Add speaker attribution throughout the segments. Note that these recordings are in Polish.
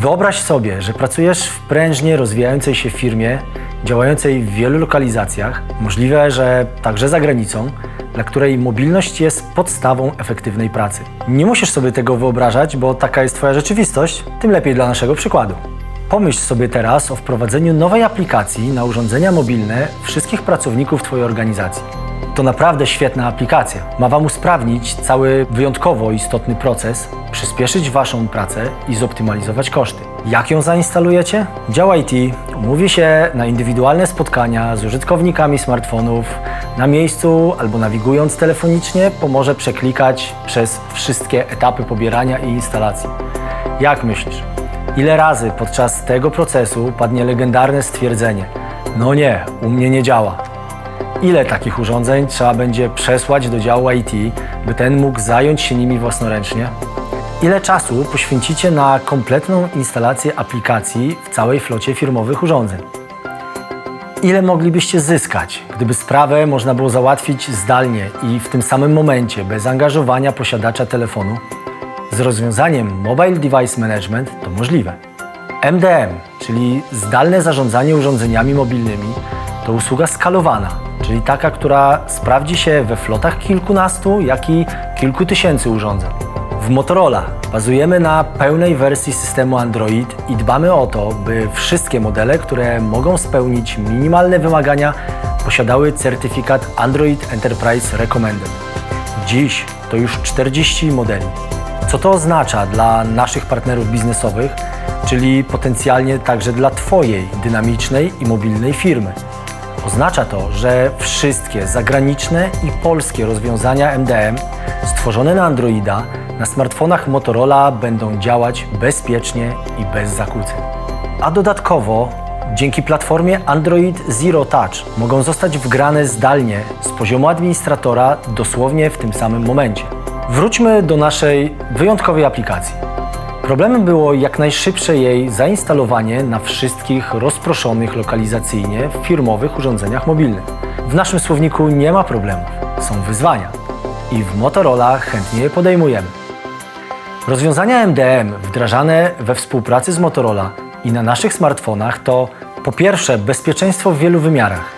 Speaker 1: Wyobraź sobie, że pracujesz w prężnie rozwijającej się firmie, działającej w wielu lokalizacjach, możliwe, że także za granicą, dla której mobilność jest podstawą efektywnej pracy. Nie musisz sobie tego wyobrażać, bo taka jest Twoja rzeczywistość, tym lepiej dla naszego przykładu. Pomyśl sobie teraz o wprowadzeniu nowej aplikacji na urządzenia mobilne wszystkich pracowników Twojej organizacji. To naprawdę świetna aplikacja. Ma Wam usprawnić cały wyjątkowo istotny proces, przyspieszyć Waszą pracę i zoptymalizować koszty. Jak ją zainstalujecie? Dział IT umówi się na indywidualne spotkania z użytkownikami smartfonów na miejscu albo nawigując telefonicznie pomoże przeklikać przez wszystkie etapy pobierania i instalacji. Jak myślisz? Ile razy podczas tego procesu padnie legendarne stwierdzenie: No nie, u mnie nie działa. Ile takich urządzeń trzeba będzie przesłać do działu IT, by ten mógł zająć się nimi własnoręcznie? Ile czasu poświęcicie na kompletną instalację aplikacji w całej flocie firmowych urządzeń? Ile moglibyście zyskać, gdyby sprawę można było załatwić zdalnie i w tym samym momencie, bez angażowania posiadacza telefonu? Z rozwiązaniem Mobile Device Management to możliwe. MDM, czyli zdalne zarządzanie urządzeniami mobilnymi, to usługa skalowana, czyli taka, która sprawdzi się we flotach kilkunastu, jak i kilku tysięcy urządzeń. W Motorola bazujemy na pełnej wersji systemu Android i dbamy o to, by wszystkie modele, które mogą spełnić minimalne wymagania, posiadały certyfikat Android Enterprise Recommended. Dziś to już 40 modeli. Co to oznacza dla naszych partnerów biznesowych, czyli potencjalnie także dla Twojej dynamicznej i mobilnej firmy? Oznacza to, że wszystkie zagraniczne i polskie rozwiązania MDM stworzone na Androida na smartfonach Motorola będą działać bezpiecznie i bez zakłóceń. A dodatkowo dzięki platformie Android Zero Touch mogą zostać wgrane zdalnie z poziomu administratora dosłownie w tym samym momencie. Wróćmy do naszej wyjątkowej aplikacji. Problemem było jak najszybsze jej zainstalowanie na wszystkich rozproszonych lokalizacyjnie firmowych urządzeniach mobilnych. W naszym słowniku nie ma problemów, są wyzwania i w Motorola chętnie je podejmujemy. Rozwiązania MDM wdrażane we współpracy z Motorola i na naszych smartfonach to po pierwsze bezpieczeństwo w wielu wymiarach.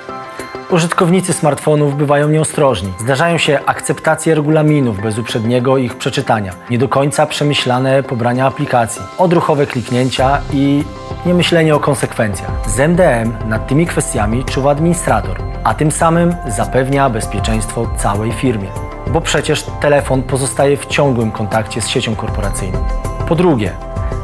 Speaker 1: Użytkownicy smartfonów bywają nieostrożni. Zdarzają się akceptacje regulaminów bez uprzedniego ich przeczytania, nie do końca przemyślane pobrania aplikacji, odruchowe kliknięcia i niemyślenie o konsekwencjach. Z MDM nad tymi kwestiami czuwa administrator, a tym samym zapewnia bezpieczeństwo całej firmie, bo przecież telefon pozostaje w ciągłym kontakcie z siecią korporacyjną. Po drugie,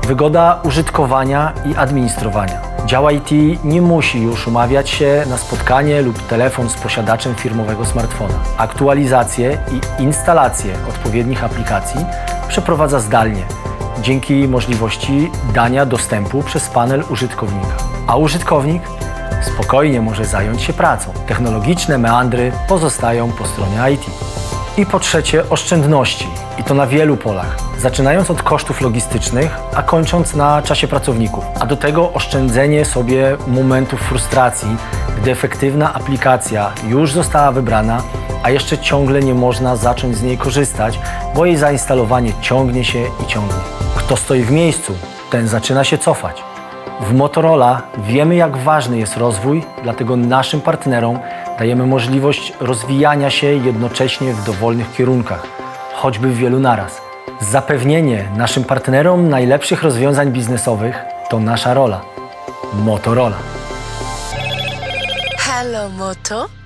Speaker 1: wygoda użytkowania i administrowania. Dział IT nie musi już umawiać się na spotkanie lub telefon z posiadaczem firmowego smartfona. Aktualizacje i instalacje odpowiednich aplikacji przeprowadza zdalnie dzięki możliwości dania dostępu przez panel użytkownika. A użytkownik spokojnie może zająć się pracą. Technologiczne meandry pozostają po stronie IT. I po trzecie oszczędności i to na wielu polach, zaczynając od kosztów logistycznych, a kończąc na czasie pracowników. A do tego oszczędzenie sobie momentów frustracji, gdy efektywna aplikacja już została wybrana, a jeszcze ciągle nie można zacząć z niej korzystać, bo jej zainstalowanie ciągnie się i ciągnie. Kto stoi w miejscu, ten zaczyna się cofać. W Motorola wiemy, jak ważny jest rozwój, dlatego naszym partnerom dajemy możliwość rozwijania się jednocześnie w dowolnych kierunkach, choćby w wielu naraz. Zapewnienie naszym partnerom najlepszych rozwiązań biznesowych to nasza rola. Motorola.
Speaker 2: Hello, Moto.